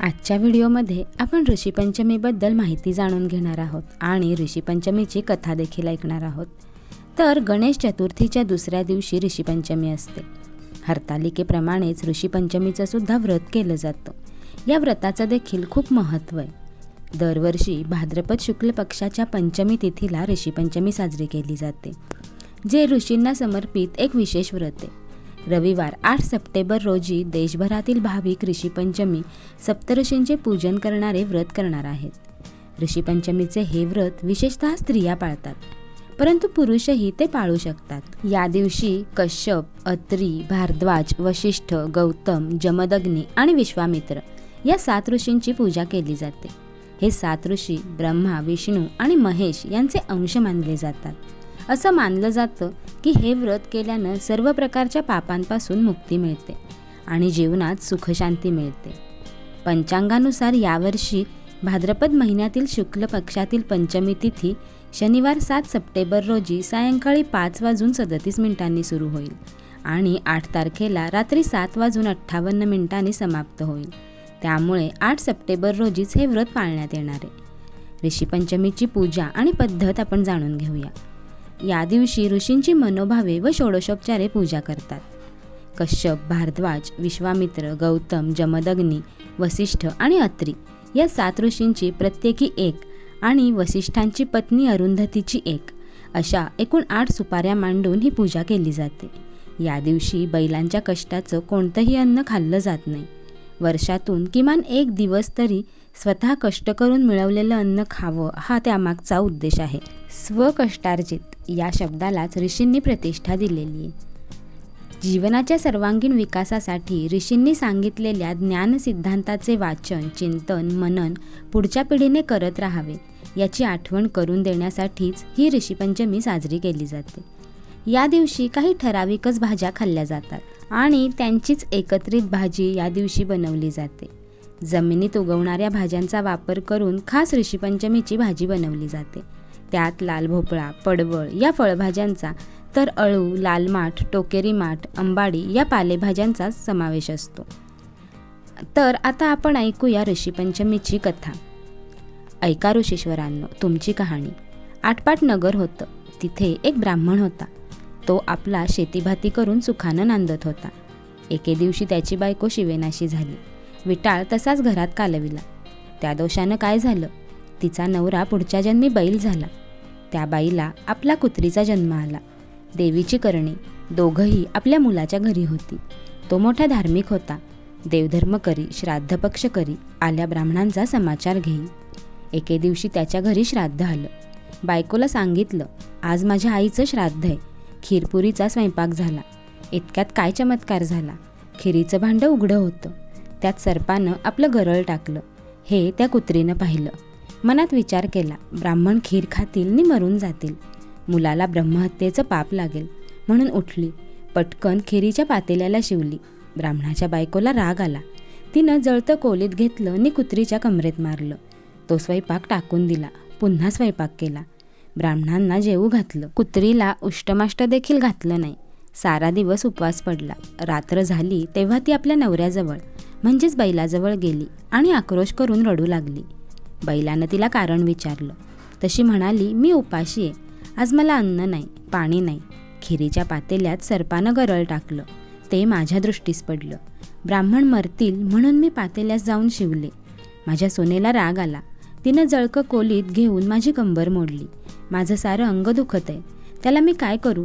आजच्या व्हिडिओमध्ये आपण ऋषीपंचमीबद्दल माहिती जाणून घेणार आहोत आणि ऋषीपंचमीची कथा देखील ऐकणार आहोत. तर गणेश चतुर्थीच्या दुसऱ्या दिवशी ऋषीपंचमी असते. हरतालिकेप्रमाणेच ऋषीपंचमीचं सुद्धा व्रत केलं जातं. या व्रताचं देखील खूप महत्त्व आहे. दरवर्षी भाद्रपद शुक्ल पक्षाच्या पंचमी तिथीला ऋषीपंचमी साजरी केली जाते जे ऋषींना समर्पित एक विशेष व्रत आहे. रविवार आठ सप्टेंबर रोजी देशभरातील भाविक ऋषीपंचमी सप्तऋषींचे पूजन करणारे व्रत करणार आहेत. ऋषीपंचमीचे हे व्रत विशेषतः स्त्रिया पाळतात परंतु पुरुषही ते पाळू शकतात. या दिवशी कश्यप अत्री भारद्वाज वशिष्ठ गौतम जमदग्नी आणि विश्वामित्र या सात ऋषींची पूजा केली जाते. हे सात ऋषी ब्रह्मा विष्णू आणि महेश यांचे अंश मानले जातात. असं मानलं जातं की हे व्रत केल्यानं सर्व प्रकारच्या पापांपासून मुक्ती मिळते आणि जीवनात सुखशांती मिळते. पंचांगानुसार यावर्षी भाद्रपद महिन्यातील शुक्ल पक्षातील पंचमी तिथी शनिवार सात सप्टेंबर रोजी सायंकाळी पाच वाजून सदतीस मिनिटांनी सुरू होईल आणि आठ तारखेला रात्री सात वाजून अठ्ठावन्न मिनिटांनी समाप्त होईल. त्यामुळे आठ सप्टेंबर रोजीच हे व्रत पाळण्यात येणार आहे. ऋषीपंचमीची पूजा आणि पद्धत आपण जाणून घेऊया. या दिवशी ऋषींची मनोभावे व षोडशोपचारे पूजा करतात. कश्यप भारद्वाज विश्वामित्र गौतम जमदग्नी वसिष्ठ आणि अत्री या सात ऋषींची प्रत्येकी एक आणि वसिष्ठांची पत्नी अरुंधतीची एक अशा एकूण आठ सुपाऱ्या मांडून ही पूजा केली जाते. या दिवशी बैलांच्या कष्टाचं कोणतंही अन्न खाल्लं जात नाही. वर्षातून किमान एक दिवस तरी स्वतः कष्ट करून मिळवलेलं अन्न खावं हा त्यामागचा उद्देश आहे. स्वकष्टार्जित या शब्दालाच ऋषींनी प्रतिष्ठा दिलेली आहे. जीवनाच्या सर्वांगीण विकासासाठी ऋषींनी सांगितलेल्या ज्ञान सिद्धांताचे वाचन चिंतन मनन पुढच्या पिढीने करत राहावे याची आठवण करून देण्यासाठीच ही ऋषीपंचमी साजरी केली जाते. या दिवशी काही ठराविकच भाज्या खाल्ल्या जातात आणि त्यांचीच एकत्रित भाजी या दिवशी बनवली जाते. जमिनीत उगवणाऱ्या भाज्यांचा वापर करून खास ऋषीपंचमीची भाजी बनवली जाते. त्यात लाल भोपळा पडवळ या फळभाज्यांचा तर अळू लाल माठ टोकेरी माठ अंबाडी या पालेभाज्यांचा समावेश असतो. तर आता आपण ऐकूया ऋषीपंचमीची कथा. ऐका ऋषीश्वरांनो तुमची कहाणी. आटपाट नगर होतं. तिथे एक ब्राह्मण होता. तो आपला शेतीभाती करून सुखानं नांदत होता. एके दिवशी त्याची बायको शिवेनाशी झाली. विटाळ तसाच घरात कालविला. त्या दोषानं काय झालं? तिचा नवरा पुढच्या जन्मी बैल झाला. त्या बाईला आपला कुत्रीचा जन्म आला. देवीची करणी. दोघंही आपल्या मुलाच्या घरी होती. तो मोठा धार्मिक होता. देवधर्म करी श्राद्धपक्ष करी आल्या ब्राह्मणांचा समाचार घेई. एके दिवशी त्याच्या घरी श्राद्ध आलं. बायकोला सांगितलं आज माझ्या आईचं श्राद्ध आहे. खीरपुरीचा स्वयंपाक झाला. इतक्यात काय चमत्कार झाला? खिरीचं भांडं उघडं होतं. त्यात सर्पानं आपलं गरळ टाकलं. हे त्या कुत्रीनं पाहिलं. मनात विचार केला ब्राह्मण खीर खातील नि मरून जातील. मुलाला ब्रह्महत्येचं पाप लागेल म्हणून उठली. पटकन खिरीच्या पातेल्याला शिवली. ब्राह्मणाच्या बायकोला राग आला. तिनं जळतं कोलीत घेतलं नि कुत्रीच्या कमरेत मारलं. तो स्वयंपाक टाकून दिला पुन्हा स्वयंपाक केला. ब्राह्मणांना जेवू घातलं. कुत्रीला उष्टमाष्ट देखील घातलं नाही. सारा दिवस उपवास पडला. रात्र झाली तेव्हा ती आपल्या नवऱ्याजवळ म्हणजेच बैलाजवळ गेली आणि आक्रोश करून रडू लागली. बैलानं तिला कारण विचारलं. तशी म्हणाली मी उपाशी आहे. आज मला अन्न नाही पाणी नाही. खिरीच्या पातेल्यात सर्पानं गरळ टाकलं. ते माझ्या दृष्टीस पडलं. ब्राह्मण मरतील म्हणून मी पातेल्यास जाऊन शिवले. माझ्या सोनेला राग आला. तिनं जळकं कोलीत घेऊन माझी कंबर मोडली. माझं सारं अंग दुखत आहे. त्याला मी काय करू?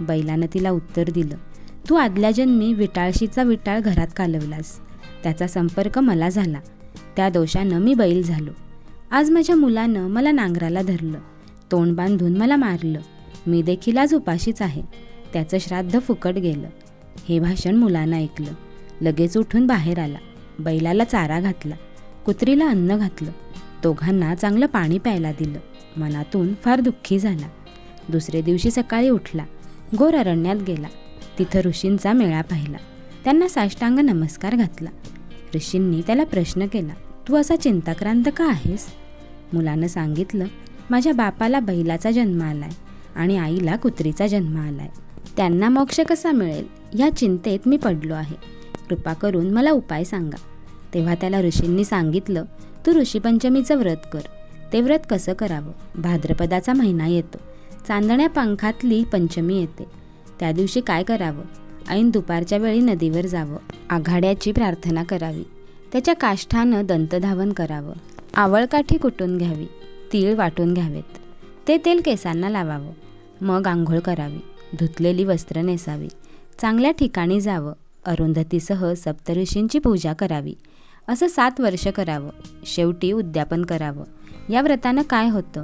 बैलानं तिला उत्तर दिलं तू आदल्या जन्मी विटाळशीचा विटाळ घरात कालवलास. त्याचा संपर्क मला झाला. त्या दोषानं मी बैल झालो. आज माझ्या मुलानं मला नांगराला धरलं. तोंड बांधून मला मारलं. मी देखील आज उपाशीच आहे. त्याचं श्राद्ध फुकट गेलं. हे भाषण मुलानं ऐकलं. लगेच उठून बाहेर आला. बैलाला चारा घातला. कुत्रीला अन्न घातलं. दोघांना चांगलं पाणी प्यायला दिलं. मनातून फार दुःखी झाला. दुसरे दिवशी सकाळी उठला. गोर अरण्यात गेला. तिथं ऋषींचा मेळा पाहिला. त्यांना साष्टांग नमस्कार घातला. ऋषींनी त्याला प्रश्न केला तू असा चिंताक्रांत का आहेस? मुलानं सांगितलं माझ्या बापाला बैलाचा जन्म आलाय आणि आईला कुत्रीचा जन्म आलाय. त्यांना मोक्ष कसा मिळेल? या चिंतेत मी पडलो आहे. कृपा करून मला उपाय सांगा. तेव्हा त्याला ऋषींनी सांगितलं तू ऋषीपंचमीचं व्रत कर. ते व्रत कसं करावं? भाद्रपदाचा महिना येतो. चांदण्या पंखातली पंचमी येते. त्या दिवशी काय करावं? ऐन दुपारच्या वेळी नदीवर जावं. आघाड्याची प्रार्थना करावी. त्याच्या काष्ठानं दंतधावन करावं. आवळकाठी कुटून घ्यावी. तीळ वाटून घ्यावेत. ते तेल केसांना लावावं. मग आंघोळ करावी. धुतलेली वस्त्र नेसावी. चांगल्या ठिकाणी जावं. अरुंधतीसह सप्तऋषींची पूजा करावी. असं सात वर्ष करावं. शेवटी उद्यापन करावं. या व्रतानं काय होतं?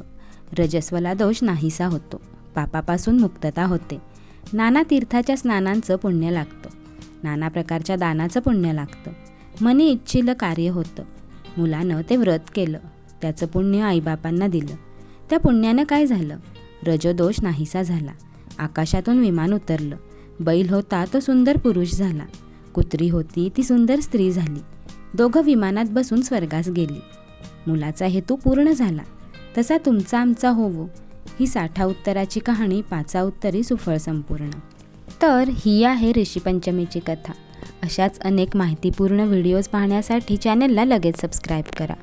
रजस्वला दोष नाहीसा होतो. पापापासून मुक्तता होते. नाना तीर्थाच्या स्नानांचं पुण्य लागतं. नाना प्रकारच्या दानाचं पुण्य लागतं. मनी इच्छिलं कार्य होतं. मुलानं ते व्रत केलं. त्याचं पुण्य आईबापांना दिलं. त्या पुण्यानं काय झालं? रजोदोष नाहीसा झाला. आकाशातून विमान उतरलं. बैल होता तो सुंदर पुरुष झाला. कुत्री होती ती सुंदर स्त्री झाली. दोघं विमानात बसून स्वर्गास गेली. मुलाचा हेतू पूर्ण झाला. तसा तुमचा आमचा होवो. ही साठा उत्तराची कहाणी पाचा उत्तरी सुफळ संपूर्ण. तर ही आहे ऋषीपंचमीची कथा. अशाच अनेक माहितीपूर्ण व्हिडिओज पाहण्यासाठी चॅनलला लगेच सबस्क्राईब करा.